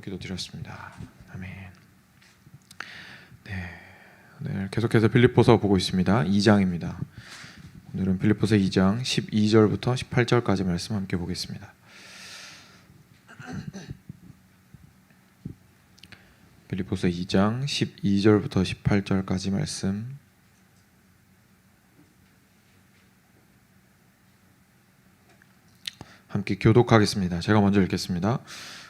기도드렸습니다. 아멘. 네, 오늘 계속해서 빌립보서 보고 있습니다. 2장입니다. 오늘은 빌립보서 2장 12절부터 18절까지 말씀 함께 보겠습니다. 빌립보서 2장 12절부터 18절까지 말씀 함께 교독하겠습니다. 제가 먼저 읽겠습니다.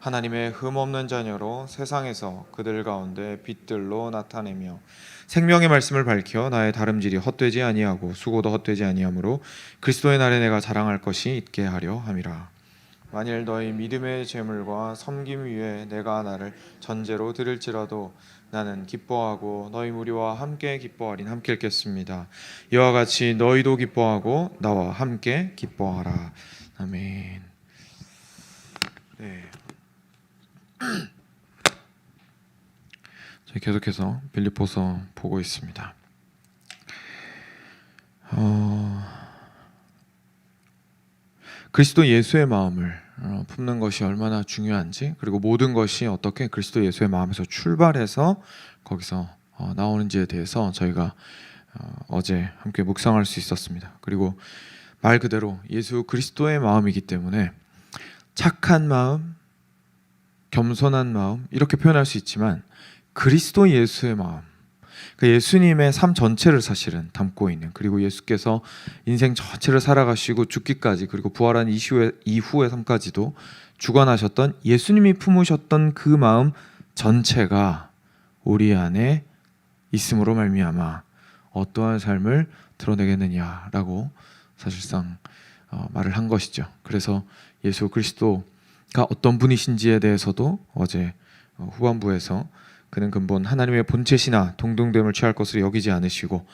하나님의 흠 없는 자녀로 세상에서 그들 가운데 빛들로 나타내며 생명의 말씀을 밝혀 나의 다름질이 헛되지 아니하고 수고도 헛되지 아니하므로 그리스도의 날에 내가 자랑할 것이 있게 하려 함이라. 만일 너희 믿음의 재물과 섬김 위에 내가 나를 전제로 드릴지라도 나는 기뻐하고 너희 무리와 함께 기뻐하린 함께 읽겠습니다. 이와 같이 너희도 기뻐하고 나와 함께 기뻐하라. 아멘. 네. 계속해서 빌립보서 보고 있습니다. 어, 그리스도 예수의 마음을 어, 품는 것이 얼마나 중요한지 그리고 모든 것이 어떻게 그리스도 예수의 마음에서 출발해서 거기서 어, 나오는지에 대해서 저희가 어, 어제 함께 묵상할 수 있었습니다. 그리고 말 그대로 예수 그리스도의 마음이기 때문에 착한 마음, 겸손한 마음 이렇게 표현할 수 있지만 그리스도 예수의 마음 그 예수님의 삶 전체를 사실은 담고 있는 그리고 예수께서 인생 전체를 살아가시고 죽기까지 그리고 부활한 이후의 이후의 삶까지도 주관하셨던 예수님이 품으셨던 그 마음 전체가 우리 안에 있음으로 말미암아 어떠한 삶을 드러내겠느냐라고 사실상 어, 말을 한 것이죠. 그래서 예수 그리스도가 어떤 분이신지에 대해서도 어제 어, 후반부에서 그는 근본 하나님의 본체시나 동등됨을 취할 것으로 여기지 않으시고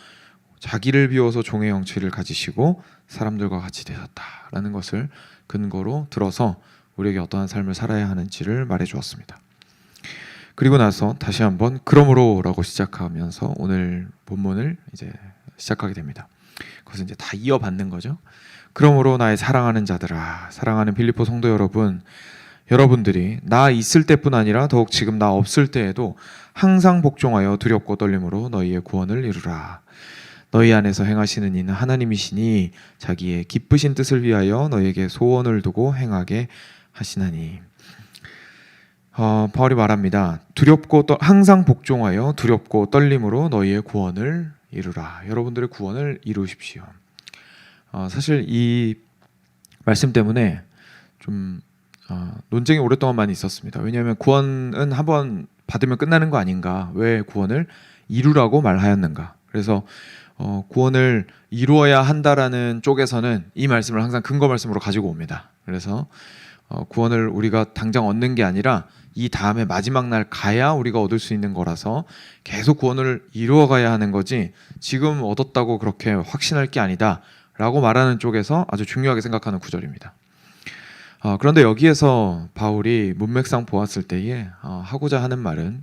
자기를 비워서 종의 형체를 가지시고 사람들과 같이 되셨다라는 것을 근거로 들어서 우리에게 어떠한 삶을 살아야 하는지를 말해 주었습니다. 그리고 나서 다시 한번 그러므로라고 시작하면서 오늘 본문을 이제 시작하게 됩니다. 그것은 이제 다 이어받는 거죠. 그러므로 나의 사랑하는 자들아, 사랑하는 빌립보 성도 여러분, 여러분들이 나 있을 때뿐 아니라 더욱 지금 나 없을 때에도 항상 복종하여 두렵고 떨림으로 너희의 구원을 이루라. 너희 안에서 행하시는 이는 하나님이시니 자기의 기쁘신 뜻을 위하여 너희에게 소원을 두고 행하게 하시나니. 어, 바울이 말합니다. 두렵고 떠, 항상 복종하여 두렵고 떨림으로 너희의 구원을 이루라. 여러분들의 구원을 이루십시오. 어, 사실 이 말씀 때문에 좀 어, 논쟁이 오랫동안 많이 있었습니다. 왜냐하면 구원은 한 번 받으면 끝나는 거 아닌가? 왜 구원을 이루라고 말하였는가? 그래서 어, 구원을 이루어야 한다라는 쪽에서는 이 말씀을 항상 근거 말씀으로 가지고 옵니다. 그래서 어, 구원을 우리가 당장 얻는 게 아니라 이 다음에 마지막 날 가야 우리가 얻을 수 있는 거라서 계속 구원을 이루어 가야 하는 거지 지금 얻었다고 그렇게 확신할 게 아니다 라고 말하는 쪽에서 아주 중요하게 생각하는 구절입니다. 어, 그런데 여기에서 바울이 문맥상 보았을 때에 어, 하고자 하는 말은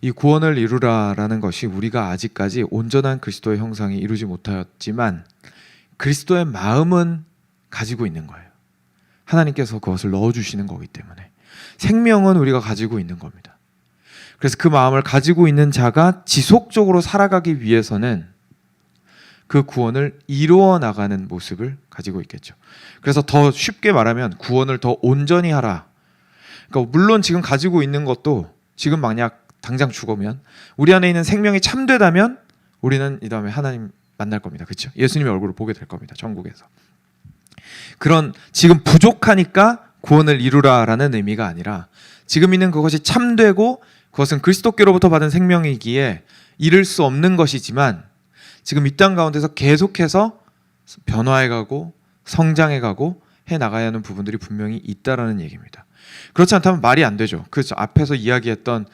이 구원을 이루라라는 것이 우리가 아직까지 온전한 그리스도의 형상이 이루지 못하였지만 그리스도의 마음은 가지고 있는 거예요. 하나님께서 그것을 넣어 주시는 거기 때문에 생명은 우리가 가지고 있는 겁니다. 그래서 그 마음을 가지고 있는 자가 지속적으로 살아가기 위해서는 그 구원을 이루어 나가는 모습을 가지고 있겠죠. 그래서 더 쉽게 말하면 구원을 더 온전히 하라. 그러니까 물론 지금 가지고 있는 것도 지금 만약 당장 죽으면 우리 안에 있는 생명이 참되다면 우리는 이 다음에 하나님 만날 겁니다. 그렇죠? 예수님의 얼굴을 보게 될 겁니다. 천국에서. 그런 지금 부족하니까 구원을 이루라라는 의미가 아니라 지금 있는 그것이 참되고 그것은 그리스도께로부터 받은 생명이기에 이룰 수 없는 것이지만 지금 이 땅 가운데서 계속해서 변화해 가고 성장해 가고 해 나가야 하는 부분들이 분명히 있다라는 얘기입니다. 그렇지 않다면 말이 안 되죠. 그렇죠. 앞에서 이야기했던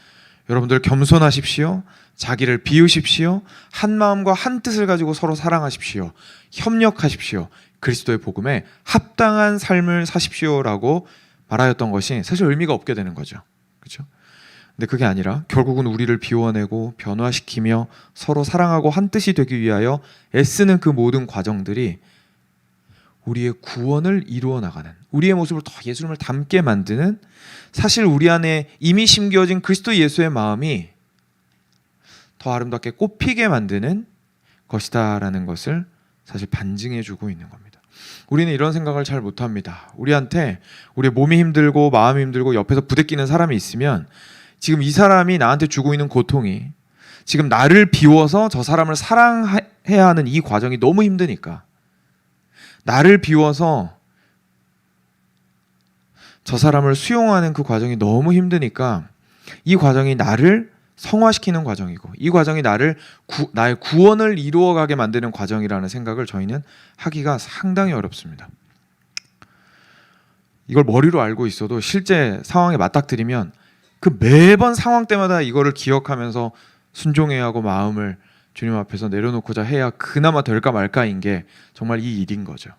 여러분들 겸손하십시오. 자기를 비우십시오. 한 마음과 한 뜻을 가지고 서로 사랑하십시오. 협력하십시오. 그리스도의 복음에 합당한 삶을 사십시오라고 말하였던 것이 사실 의미가 없게 되는 거죠. 그렇죠? 근데 그게 아니라 결국은 우리를 비워내고 변화시키며 서로 사랑하고 한 뜻이 되기 위하여 애쓰는 그 모든 과정들이 우리의 구원을 이루어 나가는 우리의 모습을 더 예수님을 닮게 만드는 사실 우리 안에 이미 심겨진 그리스도 예수의 마음이 더 아름답게 꽃피게 만드는 것이다라는 것을 사실 반증해 주고 있는 겁니다. 우리는 이런 생각을 잘 못합니다. 우리한테 우리 몸이 힘들고 마음이 힘들고 옆에서 부대끼는 사람이 있으면 지금 이 사람이 나한테 주고 있는 고통이 지금 나를 비워서 저 사람을 사랑해야 하는 이 과정이 너무 힘드니까 나를 비워서 저 사람을 수용하는 그 과정이 너무 힘드니까 이 과정이 나를 성화시키는 과정이고 이 과정이 나를 구, 나의 구원을 이루어가게 만드는 과정이라는 생각을 저희는 하기가 상당히 어렵습니다. 이걸 머리로 알고 있어도 실제 상황에 맞닥뜨리면 그 매번 상황 때마다 이거를 기억하면서 순종해야 하고 마음을 주님 앞에서 내려놓고자 해야 그나마 될까 말까인 게 정말 이 일인 거죠.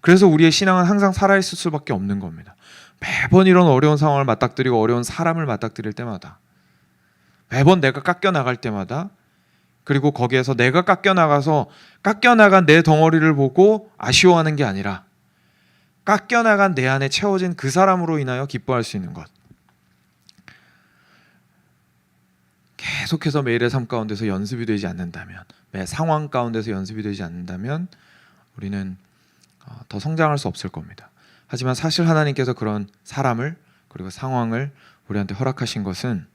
그래서 우리의 신앙은 항상 살아있을 수밖에 없는 겁니다. 매번 이런 어려운 상황을 맞닥뜨리고 어려운 사람을 맞닥뜨릴 때마다 매번 내가 깎여 나갈 때마다 그리고 거기에서 내가 깎여 나가서 깎여 나간 내 덩어리를 보고 아쉬워하는 게 아니라 깎여 나간 내 안에 채워진 그 사람으로 인하여 기뻐할 수 있는 것. 계속해서 매일의 삶 가운데서 연습이 되지 않는다면, 매 상황 가운데서 연습이 되지 않는다면 우리는 어, 더 성장할 수 없을 겁니다. 하지만 사실 하나님께서 그런 사람을 그리고 상황을 우리한테 허락하신 것은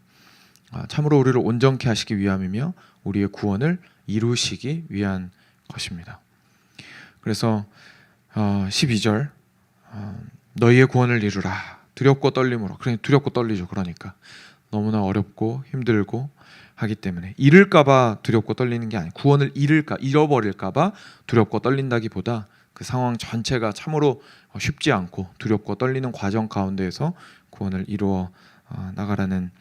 아, 참으로 우리를 온전케 하시기 위함이며 우리의 구원을 이루시기 위한 것입니다. 그래서 어, 12절 어, 너희의 구원을 이루라 두렵고 떨림으로 그러니 두렵고 떨리죠. 그러니까 너무나 어렵고 힘들고 하기 때문에 잃을까봐 두렵고 떨리는 게 아니고 구원을 잃을까 잃어버릴까봐 두렵고 떨린다기보다 그 상황 전체가 참으로 쉽지 않고 두렵고 떨리는 과정 가운데에서 구원을 이루어 어, 나가라는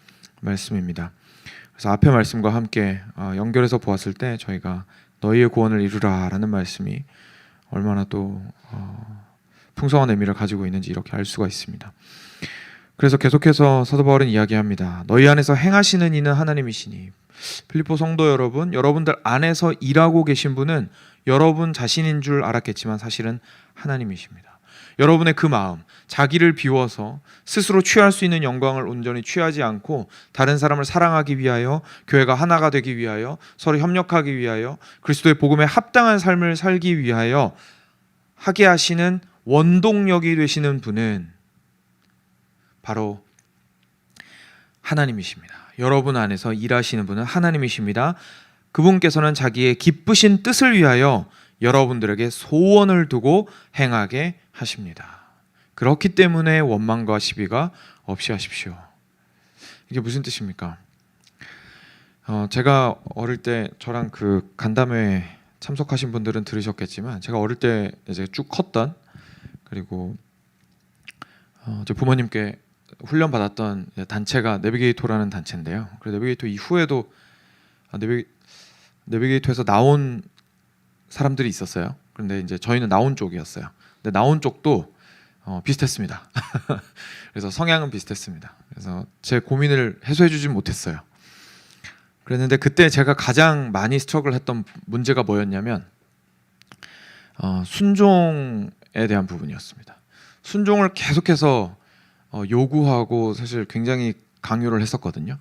말씀입니다. 그래서 앞의 말씀과 함께 어, 연결해서 보았을 때 저희가 너희의 구원을 이루라라는 말씀이 얼마나 또 어, 풍성한 의미를 가지고 있는지 이렇게 알 수가 있습니다. 그래서 계속해서 사도 바울은 이야기합니다. 너희 안에서 행하시는 이는 하나님이시니 필리포 성도 여러분, 여러분들 안에서 일하고 계신 분은 여러분 자신인 줄 알았겠지만 사실은 하나님이십니다. 여러분의 그 마음, 자기를 비워서 스스로 취할 수 있는 영광을 온전히 취하지 않고 다른 사람을 사랑하기 위하여 교회가 하나가 되기 위하여 서로 협력하기 위하여 그리스도의 복음에 합당한 삶을 살기 위하여 하게 하시는 원동력이 되시는 분은 바로 하나님이십니다. 여러분 안에서 일하시는 분은 하나님이십니다. 그분께서는 자기의 기쁘신 뜻을 위하여 여러분들에게 소원을 두고 행하게 하십니다. 그렇기 때문에 원망과 시비가 없이 하십시오. 이게 무슨 뜻입니까? 어, 제가 어릴 때 저랑 그 간담회 참석하신 분들은 들으셨겠지만 제가 어릴 때 이제 쭉 컸던 그리고 어, 제 부모님께 훈련 받았던 단체가 내비게이토라는 단체인데요. 그래서 내비게이토 이후에도 아, 내비 내비게이토에서 나온 사람들이 있었어요. 그런데 이제 저희는 나온 쪽이었어요. 근데 나온 쪽도 어, 비슷했습니다. 그래서 성향은 비슷했습니다. 그래서 제 고민을 해소해주지 못했어요. 그랬는데 그때 제가 가장 많이 스트럭을 했던 문제가 뭐였냐면 어, 순종에 대한 부분이었습니다. 순종을 계속해서 어, 요구하고 사실 굉장히 강요를 했었거든요.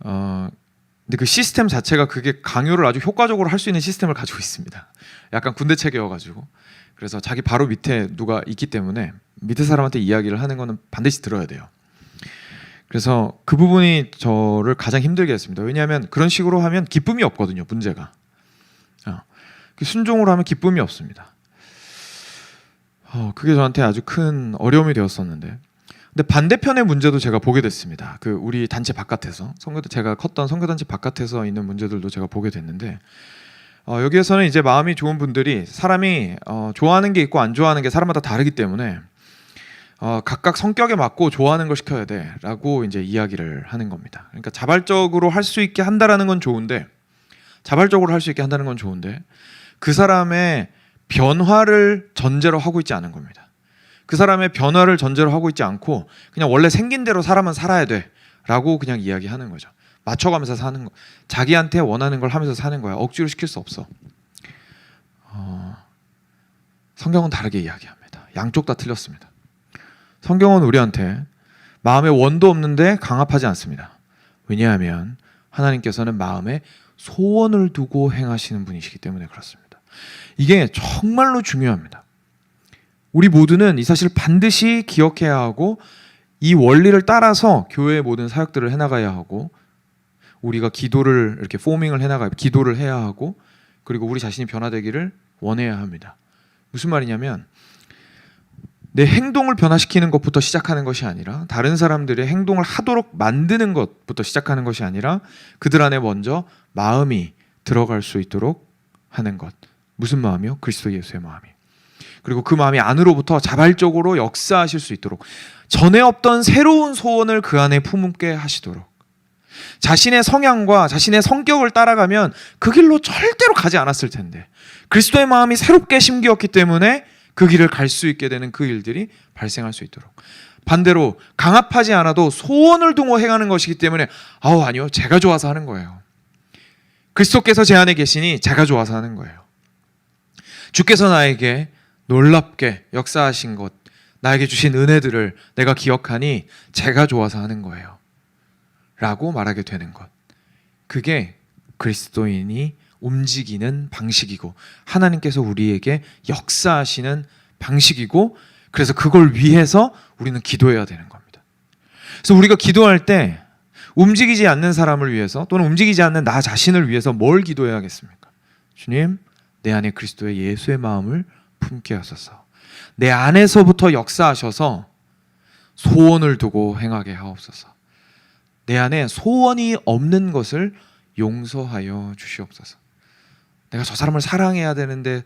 어, 근데 그 시스템 자체가 그게 강요를 아주 효과적으로 할 수 있는 시스템을 가지고 있습니다. 약간 군대 체계여가지고 그래서 자기 바로 밑에 누가 있기 때문에 밑에 사람한테 이야기를 하는 거는 반드시 들어야 돼요. 그래서 그 부분이 저를 가장 힘들게 했습니다. 왜냐하면 그런 식으로 하면 기쁨이 없거든요. 문제가 어, 그 순종으로 하면 기쁨이 없습니다. 어, 그게 저한테 아주 큰 어려움이 되었었는데 근데 반대편의 문제도 제가 보게 됐습니다. 그 우리 단체 바깥에서 성교도 제가 컸던 성교 단체 바깥에서 있는 문제들도 제가 보게 됐는데 어, 여기에서는 이제 마음이 좋은 분들이 사람이 어, 좋아하는 게 있고 안 좋아하는 게 사람마다 다르기 때문에 어, 각각 성격에 맞고 좋아하는 걸 시켜야 돼라고 이제 이야기를 하는 겁니다. 그러니까 자발적으로 할 수 있게 한다라는 건 좋은데 자발적으로 할 수 있게 한다는 건 좋은데 그 사람의 변화를 전제로 하고 있지 않은 겁니다. 그 사람의 변화를 전제로 하고 있지 않고 그냥 원래 생긴 대로 사람은 살아야 돼라고 그냥 이야기하는 거죠. 맞춰가면서 사는 거. 자기한테 원하는 걸 하면서 사는 거야. 억지로 시킬 수 없어. 어, 성경은 다르게 이야기합니다. 양쪽 다 틀렸습니다. 성경은 우리한테 마음에 원도 없는데 강압하지 않습니다. 왜냐하면 하나님께서는 마음에 소원을 두고 행하시는 분이시기 때문에 그렇습니다. 이게 정말로 중요합니다. 우리 모두는 이 사실 반드시 기억해야 하고 이 원리를 따라서 교회의 모든 사역들을 해나가야 하고 우리가 기도를 이렇게 포밍을 해나가 기도를 해야 하고 그리고 우리 자신이 변화되기를 원해야 합니다. 무슨 말이냐면 내 행동을 변화시키는 것부터 시작하는 것이 아니라 다른 사람들의 행동을 하도록 만드는 것부터 시작하는 것이 아니라 그들 안에 먼저 마음이 들어갈 수 있도록 하는 것. 무슨 마음이요? 그리스도 예수의 마음이. 그리고 그 마음이 안으로부터 자발적으로 역사하실 수 있도록 전에 없던 새로운 소원을 그 안에 품게 하시도록 자신의 성향과 자신의 성격을 따라가면 그 길로 절대로 가지 않았을 텐데 그리스도의 마음이 새롭게 심기었기 때문에 그 길을 갈 수 있게 되는 그 일들이 발생할 수 있도록. 반대로 강압하지 않아도 소원을 두고 행하는 것이기 때문에 아우 아니요 제가 좋아서 하는 거예요. 그리스도께서 제 안에 계시니 제가 좋아서 하는 거예요. 주께서 나에게 놀랍게 역사하신 것 나에게 주신 은혜들을 내가 기억하니 제가 좋아서 하는 거예요 라고 말하게 되는 것. 그게 그리스도인이 움직이는 방식이고 하나님께서 우리에게 역사하시는 방식이고 그래서 그걸 위해서 우리는 기도해야 되는 겁니다. 그래서 우리가 기도할 때 움직이지 않는 사람을 위해서 또는 움직이지 않는 나 자신을 위해서 뭘 기도해야겠습니까? 주님, 내 안에 그리스도의 예수의 마음을 품게 하소서. 내 안에서부터 역사하셔서 소원을 두고 행하게 하옵소서. 내 안에 소원이 없는 것을 용서하여 주시옵소서. 내가 저 사람을 사랑해야 되는데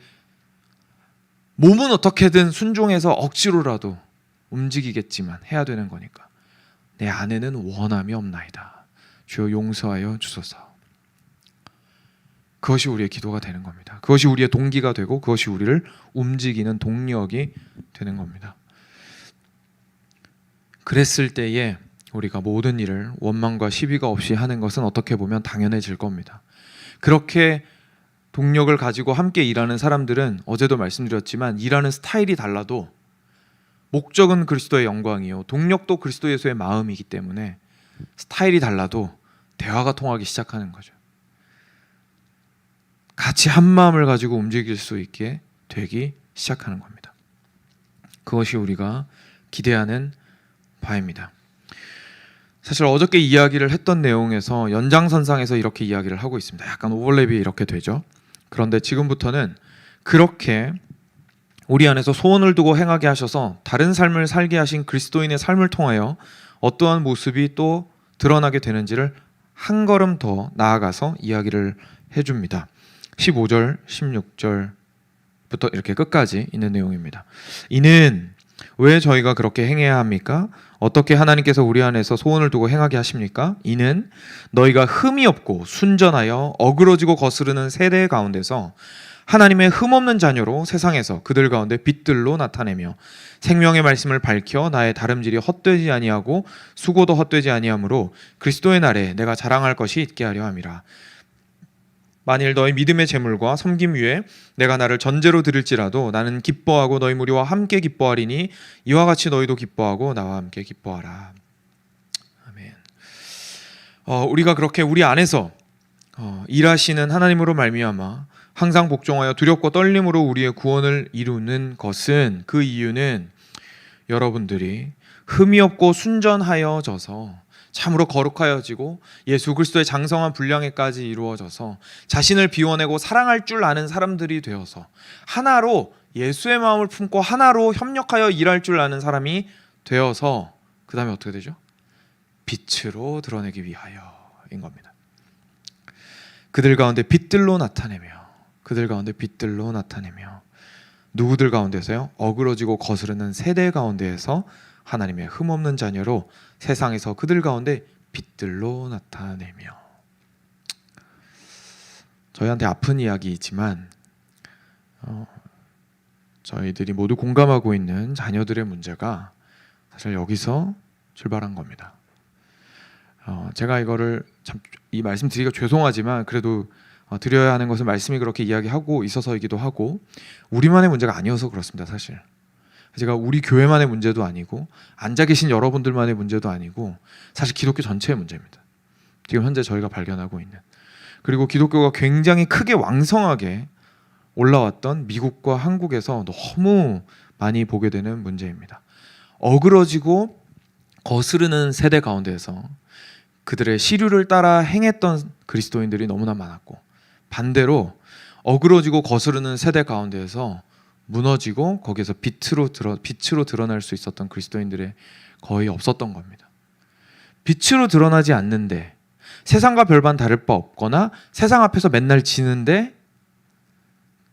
몸은 어떻게든 순종해서 억지로라도 움직이겠지만 해야 되는 거니까 내 안에는 원함이 없나이다. 주여 용서하여 주소서. 그것이 우리의 기도가 되는 겁니다. 그것이 우리의 동기가 되고 그것이 우리를 움직이는 동력이 되는 겁니다. 그랬을 때에 우리가 모든 일을 원망과 시비가 없이 하는 것은 어떻게 보면 당연해질 겁니다. 그렇게 동력을 가지고 함께 일하는 사람들은 어제도 말씀드렸지만 일하는 스타일이 달라도 목적은 그리스도의 영광이요. 동력도 그리스도 예수의 마음이기 때문에 스타일이 달라도 대화가 통하기 시작하는 거죠. 같이 한 마음을 가지고 움직일 수 있게 되기 시작하는 겁니다. 그것이 우리가 기대하는 바입니다. 사실 어저께 이야기를 했던 내용에서 연장선상에서 이렇게 이야기를 하고 있습니다. 약간 오버랩이 이렇게 되죠. 그런데 지금부터는 그렇게 우리 안에서 소원을 두고 행하게 하셔서 다른 삶을 살게 하신 그리스도인의 삶을 통하여 어떠한 모습이 또 드러나게 되는지를 한 걸음 더 나아가서 이야기를 해줍니다. 15절, 16절부터 이렇게 끝까지 있는 내용입니다. 이는 왜 저희가 그렇게 행해야 합니까? 어떻게 하나님께서 우리 안에서 소원을 두고 행하게 하십니까? 이는 너희가 흠이 없고 순전하여 어그러지고 거스르는 세대 가운데서 하나님의 흠 없는 자녀로 세상에서 그들 가운데 빛들로 나타내며 생명의 말씀을 밝혀 나의 다름질이 헛되지 아니하고 수고도 헛되지 아니하므로 그리스도의 날에 내가 자랑할 것이 있게 하려 함이라. 만일 너희 믿음의 재물과 섬김 위에 내가 나를 전제로 드릴지라도 나는 기뻐하고 너희 무리와 함께 기뻐하리니 이와 같이 너희도 기뻐하고 나와 함께 기뻐하라. 아멘. 어, 우리가 그렇게 우리 안에서 어, 일하시는 하나님으로 말미암아 항상 복종하여 두렵고 떨림으로 우리의 구원을 이루는 것은 그 이유는 여러분들이 흠이 없고 순전하여져서 참으로 거룩하여지고 예수 그리스도의 장성한 분량에까지 이루어져서 자신을 비워내고 사랑할 줄 아는 사람들이 되어서 하나로 예수의 마음을 품고 하나로 협력하여 일할 줄 아는 사람이 되어서 그 다음에 어떻게 되죠? 빛으로 드러내기 위하여인 겁니다. 그들 가운데 빛들로 나타내며 그들 가운데 빛들로 나타내며 누구들 가운데서요? 어그러지고 거스르는 세대 가운데에서 하나님의 흠없는 자녀로 세상에서 그들 가운데 빛들로 나타내며 저희한테 아픈 이야기이지만 어, 저희들이 모두 공감하고 있는 자녀들의 문제가 사실 여기서 출발한 겁니다. 어, 제가 이거를 참 이 말씀 드리기가 죄송하지만 그래도 어, 드려야 하는 것은 말씀이 그렇게 이야기하고 있어서이기도 하고 우리만의 문제가 아니어서 그렇습니다. 사실 제가 우리 교회만의 문제도 아니고 앉아 계신 여러분들만의 문제도 아니고 사실 기독교 전체의 문제입니다. 지금 현재 저희가 발견하고 있는 그리고 기독교가 굉장히 크게 왕성하게 올라왔던 미국과 한국에서 너무 많이 보게 되는 문제입니다. 어그러지고 거스르는 세대 가운데에서 그들의 시류를 따라 행했던 그리스도인들이 너무나 많았고 반대로 어그러지고 거스르는 세대 가운데에서 무너지고 거기에서 빛으로 드러 빛으로 드러날 수 있었던 그리스도인들의 거의 없었던 겁니다. 빛으로 드러나지 않는데 세상과 별반 다를 바 없거나 세상 앞에서 맨날 지는데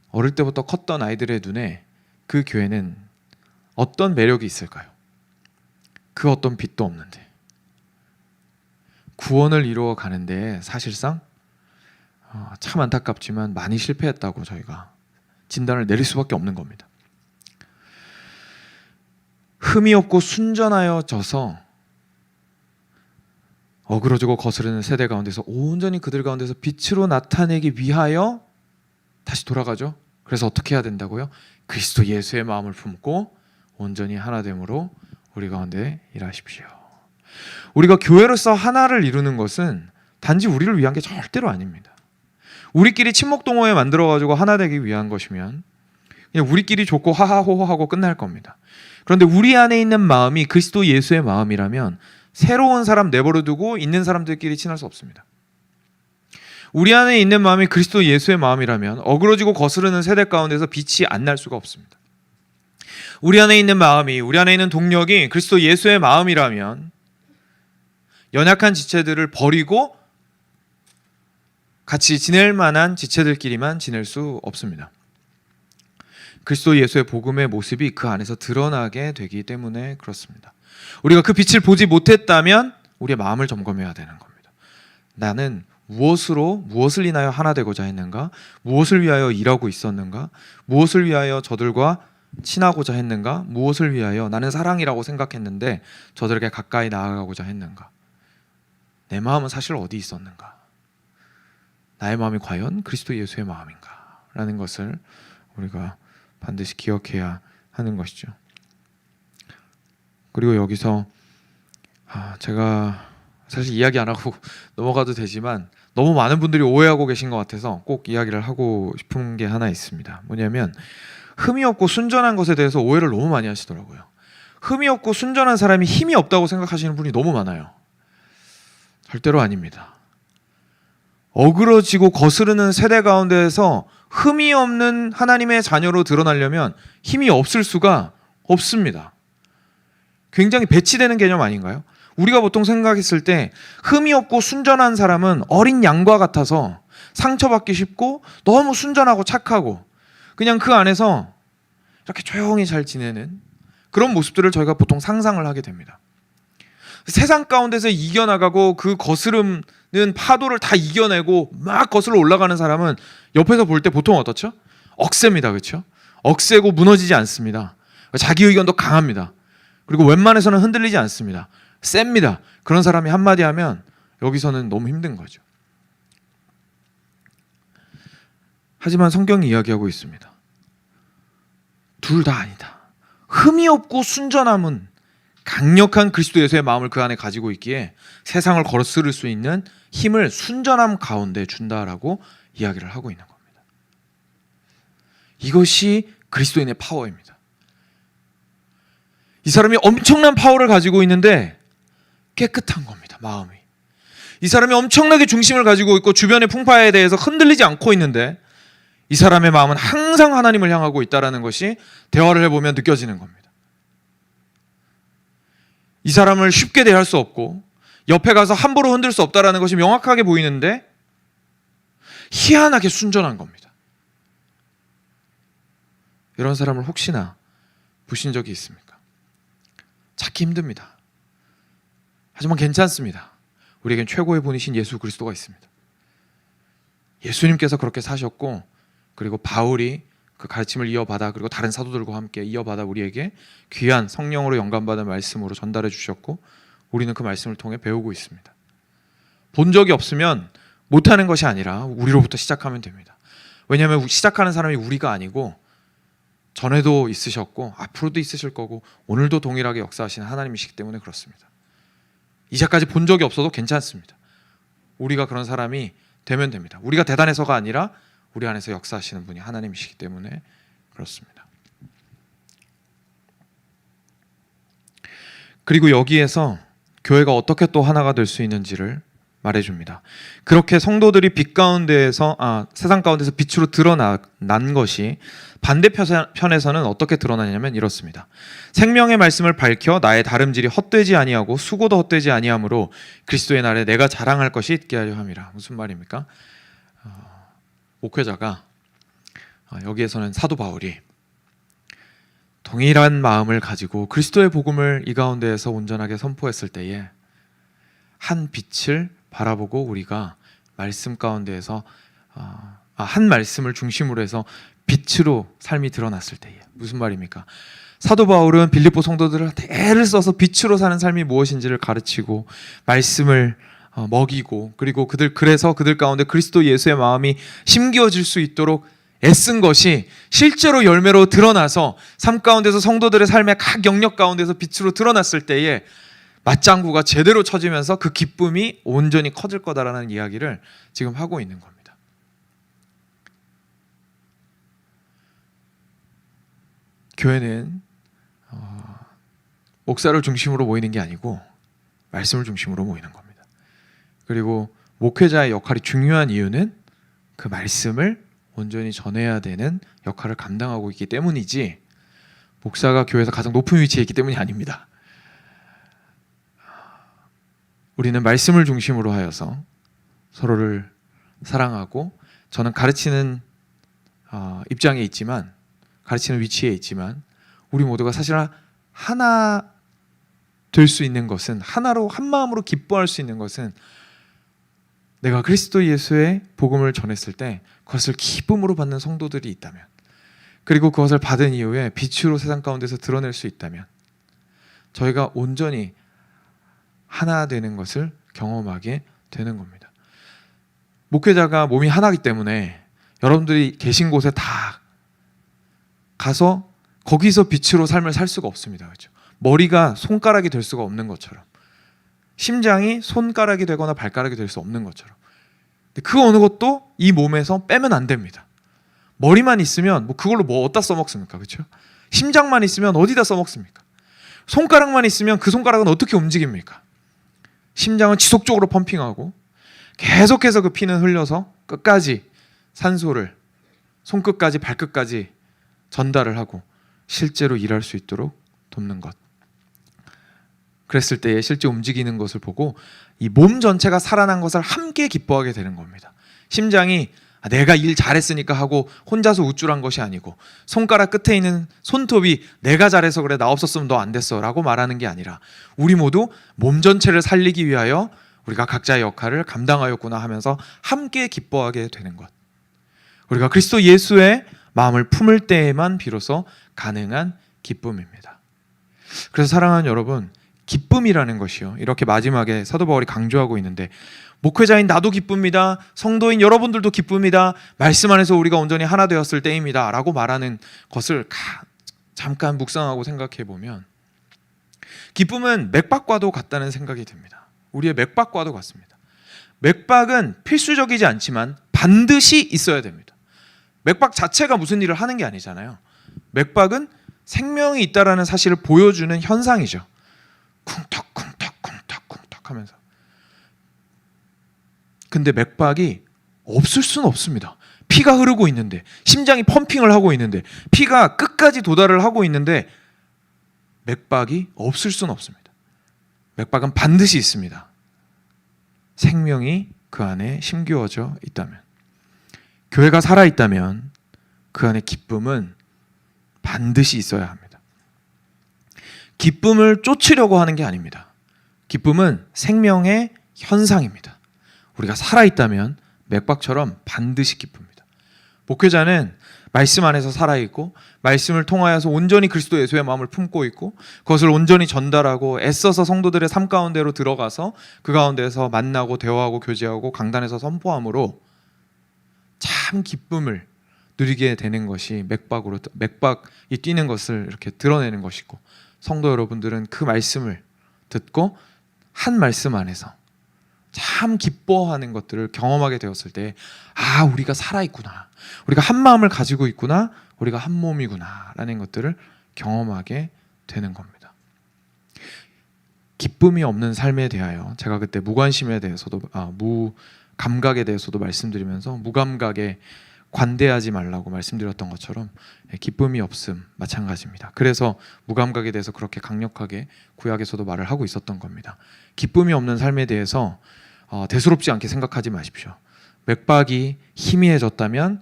어릴 때부터 컸던 아이들의 눈에 그 교회는 어떤 매력이 있을까요? 그 어떤 빛도 없는데 구원을 이루어 가는데 사실상 어, 참 안타깝지만 많이 실패했다고 저희가 진단을 내릴 수밖에 없는 겁니다. 흠이 없고 순전하여 져서 어그러지고 거스르는 세대 가운데서 온전히 그들 가운데서 빛으로 나타내기 위하여 다시 돌아가죠. 그래서 어떻게 해야 된다고요? 그리스도 예수의 마음을 품고 온전히 하나됨으로 우리 가운데 일하십시오. 우리가 교회로서 하나를 이루는 것은 단지 우리를 위한 게 절대로 아닙니다. 우리끼리 친목 동호회 만들어 가지고 하나 되기 위한 것이면 그냥 우리끼리 좋고 하하호호 하고 끝날 겁니다. 그런데 우리 안에 있는 마음이 그리스도 예수의 마음이라면 새로운 사람 내버려 두고 있는 사람들끼리 친할 수 없습니다. 우리 안에 있는 마음이 그리스도 예수의 마음이라면 어그러지고 거스르는 세대 가운데서 빛이 안 날 수가 없습니다. 우리 안에 있는 마음이 우리 안에 있는 동력이 그리스도 예수의 마음이라면 연약한 지체들을 버리고 같이 지낼 만한 지체들끼리만 지낼 수 없습니다. 그리스도 예수의 복음의 모습이 그 안에서 드러나게 되기 때문에 그렇습니다. 우리가 그 빛을 보지 못했다면 우리의 마음을 점검해야 되는 겁니다. 나는 무엇으로 무엇을 인하여 하나 되고자 했는가? 무엇을 위하여 일하고 있었는가? 무엇을 위하여 저들과 친하고자 했는가? 무엇을 위하여 나는 사랑이라고 생각했는데 저들에게 가까이 나아가고자 했는가? 내 마음은 사실 어디 있었는가? 나의 마음이 과연 그리스도 예수의 마음인가? 라는 것을 우리가 반드시 기억해야 하는 것이죠. 그리고 여기서 아, 제가 사실 이야기 안 하고 넘어가도 되지만 너무 많은 분들이 오해하고 계신 것 같아서 꼭 이야기를 하고 싶은 게 하나 있습니다. 뭐냐면 흠이 없고 순전한 것에 대해서 오해를 너무 많이 하시더라고요. 흠이 없고 순전한 사람이 힘이 없다고 생각하시는 분이 너무 많아요. 절대로 아닙니다. 어그러지고 거스르는 세대 가운데에서 흠이 없는 하나님의 자녀로 드러나려면 힘이 없을 수가 없습니다. 굉장히 배치되는 개념 아닌가요? 우리가 보통 생각했을 때 흠이 없고 순전한 사람은 어린 양과 같아서 상처받기 쉽고 너무 순전하고 착하고 그냥 그 안에서 이렇게 조용히 잘 지내는 그런 모습들을 저희가 보통 상상을 하게 됩니다. 세상 가운데서 이겨나가고 그 거스름는 파도를 다 이겨내고 막 거슬러 올라가는 사람은 옆에서 볼 때 보통 어떻죠? 억셉니다. 그렇죠? 억세고 무너지지 않습니다. 자기 의견도 강합니다. 그리고 웬만해서는 흔들리지 않습니다. 셉니다. 그런 사람이 한마디 하면 여기서는 너무 힘든 거죠. 하지만 성경이 이야기하고 있습니다. 둘 다 아니다. 흠이 없고 순전함은 강력한 그리스도 예수의 마음을 그 안에 가지고 있기에 세상을 걸어쓰를 수 있는 힘을 순전함 가운데 준다라고 이야기를 하고 있는 겁니다. 이것이 그리스도인의 파워입니다. 이 사람이 엄청난 파워를 가지고 있는데 깨끗한 겁니다. 마음이. 이 사람이 엄청나게 중심을 가지고 있고 주변의 풍파에 대해서 흔들리지 않고 있는데 이 사람의 마음은 항상 하나님을 향하고 있다라는 것이 대화를 해보면 느껴지는 겁니다. 이 사람을 쉽게 대할 수 없고 옆에 가서 함부로 흔들 수 없다라는 것이 명확하게 보이는데 희한하게 순전한 겁니다. 이런 사람을 혹시나 보신 적이 있습니까? 찾기 힘듭니다. 하지만 괜찮습니다. 우리에겐 최고의 분이신 예수 그리스도가 있습니다. 예수님께서 그렇게 사셨고 그리고 바울이 그 가르침을 이어받아 그리고 다른 사도들과 함께 이어받아 우리에게 귀한 성령으로 영감받은 말씀으로 전달해 주셨고 우리는 그 말씀을 통해 배우고 있습니다. 본 적이 없으면 못하는 것이 아니라 우리로부터 시작하면 됩니다. 왜냐하면 시작하는 사람이 우리가 아니고 전에도 있으셨고 앞으로도 있으실 거고 오늘도 동일하게 역사하시는 하나님이시기 때문에 그렇습니다. 이제까지 본 적이 없어도 괜찮습니다. 우리가 그런 사람이 되면 됩니다. 우리가 대단해서가 아니라 우리 안에서 역사하시는 분이 하나님이시기 때문에 그렇습니다. 그리고 여기에서 교회가 어떻게 또 하나가 될 수 있는지를 말해줍니다. 그렇게 성도들이 빛 가운데에서 아, 세상 가운데서 빛으로 드러난 것이 반대편에서는 어떻게 드러나냐면 이렇습니다. 생명의 말씀을 밝혀 나의 다름질이 헛되지 아니하고 수고도 헛되지 아니하므로 그리스도의 날에 내가 자랑할 것이 있게 하려 함이라. 무슨 말입니까? 어, 목회자가 어, 여기에서는 사도 바울이 동일한 마음을 가지고 그리스도의 복음을 이 가운데에서 온전하게 선포했을 때에 한 빛을 바라보고 우리가 말씀 가운데에서 어, 아, 한 말씀을 중심으로 해서 빛으로 삶이 드러났을 때에 무슨 말입니까? 사도 바울은 빌립보 성도들한테 애를 써서 빛으로 사는 삶이 무엇인지를 가르치고 말씀을 어, 먹이고 그리고 그들 그래서 그들 가운데 그리스도 예수의 마음이 심기어질 수 있도록 애쓴 것이 실제로 열매로 드러나서 삶 가운데서 성도들의 삶의 각 영역 가운데서 빛으로 드러났을 때에 맞장구가 제대로 쳐지면서 그 기쁨이 온전히 커질 거다라는 이야기를 지금 하고 있는 겁니다. 교회는 어, 목사를 중심으로 모이는 게 아니고 말씀을 중심으로 모이는 겁니다. 그리고 목회자의 역할이 중요한 이유는 그 말씀을 온전히 전해야 되는 역할을 감당하고 있기 때문이지 목사가 교회에서 가장 높은 위치에 있기 때문이 아닙니다. 우리는 말씀을 중심으로 하여서 서로를 사랑하고 저는 가르치는 어, 입장에 있지만 가르치는 위치에 있지만 우리 모두가 사실 하나 될 수 있는 것은 하나로 한 마음으로 기뻐할 수 있는 것은 내가 그리스도 예수의 복음을 전했을 때 그것을 기쁨으로 받는 성도들이 있다면 그리고 그것을 받은 이후에 빛으로 세상 가운데서 드러낼 수 있다면 저희가 온전히 하나 되는 것을 경험하게 되는 겁니다. 목회자가 몸이 하나이기 때문에 여러분들이 계신 곳에 다 가서 거기서 빛으로 삶을 살 수가 없습니다. 그렇죠? 머리가 손가락이 될 수가 없는 것처럼 심장이 손가락이 되거나 발가락이 될 수 없는 것처럼 그 어느 것도 이 몸에서 빼면 안 됩니다. 머리만 있으면 뭐 그걸로 뭐 어디다 써먹습니까? 그렇죠? 심장만 있으면 어디다 써먹습니까? 손가락만 있으면 그 손가락은 어떻게 움직입니까? 심장은 지속적으로 펌핑하고 계속해서 그 피는 흘려서 끝까지 산소를 손끝까지 발끝까지 전달을 하고 실제로 일할 수 있도록 돕는 것. 그랬을 때에 실제 움직이는 것을 보고 이 몸 전체가 살아난 것을 함께 기뻐하게 되는 겁니다. 심장이 아, 내가 일 잘했으니까 하고 혼자서 우쭐한 것이 아니고 손가락 끝에 있는 손톱이 내가 잘해서 그래 나 없었으면 너 안 됐어라고 말하는 게 아니라 우리 모두 몸 전체를 살리기 위하여 우리가 각자의 역할을 감당하였구나 하면서 함께 기뻐하게 되는 것. 우리가 그리스도 예수의 마음을 품을 때에만 비로소 가능한 기쁨입니다. 그래서 사랑하는 여러분, 기쁨이라는 것이요. 이렇게 마지막에 사도 바울이 강조하고 있는데 목회자인 나도 기쁩니다. 성도인 여러분들도 기쁩니다. 말씀 안에서 우리가 온전히 하나 되었을 때입니다. 라고 말하는 것을 잠깐 묵상하고 생각해 보면 기쁨은 맥박과도 같다는 생각이 듭니다. 우리의 맥박과도 같습니다. 맥박은 필수적이지 않지만 반드시 있어야 됩니다. 맥박 자체가 무슨 일을 하는 게 아니잖아요. 맥박은 생명이 있다라는 사실을 보여주는 현상이죠. 쿵턱쿵턱쿵턱쿵턱 하면서 근데 맥박이 없을 수는 없습니다. 피가 흐르고 있는데 심장이 펌핑을 하고 있는데 피가 끝까지 도달을 하고 있는데 맥박이 없을 수는 없습니다. 맥박은 반드시 있습니다. 생명이 그 안에 심겨져 있다면 교회가 살아 있다면 그 안에 기쁨은 반드시 있어야 합니다. 기쁨을 쫓으려고 하는 게 아닙니다. 기쁨은 생명의 현상입니다. 우리가 살아있다면 맥박처럼 반드시 기쁩니다. 목회자는 말씀 안에서 살아있고 말씀을 통하여서 온전히 그리스도 예수의 마음을 품고 있고 그것을 온전히 전달하고 애써서 성도들의 삶 가운데로 들어가서 그 가운데서 만나고 대화하고 교제하고 강단에서 선포함으로 참 기쁨을 누리게 되는 것이 맥박으로 맥박이 뛰는 것을 이렇게 드러내는 것이고 성도 여러분들은 그 말씀을 듣고 한 말씀 안에서 참 기뻐하는 것들을 경험하게 되었을 때, 아, 우리가 살아있구나. 우리가 한 마음을 가지고 있구나. 우리가 한 몸이구나. 라는 것들을 경험하게 되는 겁니다. 기쁨이 없는 삶에 대하여 제가 그때 무관심에 대해서도, 아, 무감각에 대해서도 말씀드리면서 무감각에 관대하지 말라고 말씀드렸던 것처럼 예, 기쁨이 없음 마찬가지입니다. 그래서 무감각에 대해서 그렇게 강력하게 구약에서도 말을 하고 있었던 겁니다. 기쁨이 없는 삶에 대해서 어, 대수롭지 않게 생각하지 마십시오. 맥박이 희미해졌다면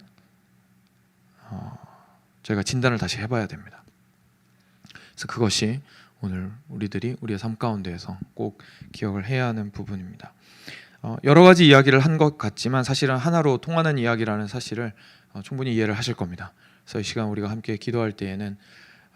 어, 저희가 진단을 다시 해봐야 됩니다. 그래서 그것이 오늘 우리들이 우리의 삶 가운데에서 꼭 기억을 해야 하는 부분입니다. 어, 여러 가지 이야기를 한 것 같지만 사실은 하나로 통하는 이야기라는 사실을 어, 충분히 이해를 하실 겁니다. 그래서 이 시간 우리가 함께 기도할 때에는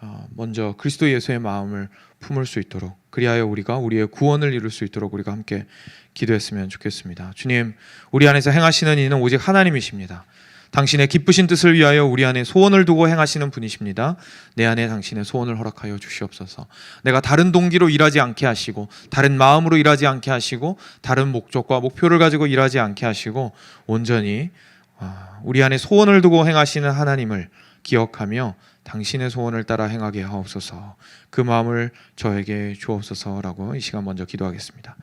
어, 먼저 그리스도 예수의 마음을 품을 수 있도록 그리하여 우리가 우리의 구원을 이룰 수 있도록 우리가 함께 기도했으면 좋겠습니다. 주님, 우리 안에서 행하시는 이는 오직 하나님이십니다. 당신의 기쁘신 뜻을 위하여 우리 안에 소원을 두고 행하시는 분이십니다. 내 안에 당신의 소원을 허락하여 주시옵소서. 내가 다른 동기로 일하지 않게 하시고 다른 마음으로 일하지 않게 하시고 다른 목적과 목표를 가지고 일하지 않게 하시고 온전히 아, 우리 안에 소원을 두고 행하시는 하나님을 기억하며 당신의 소원을 따라 행하게 하옵소서. 그 마음을 저에게 주옵소서라고 이 시간 먼저 기도하겠습니다.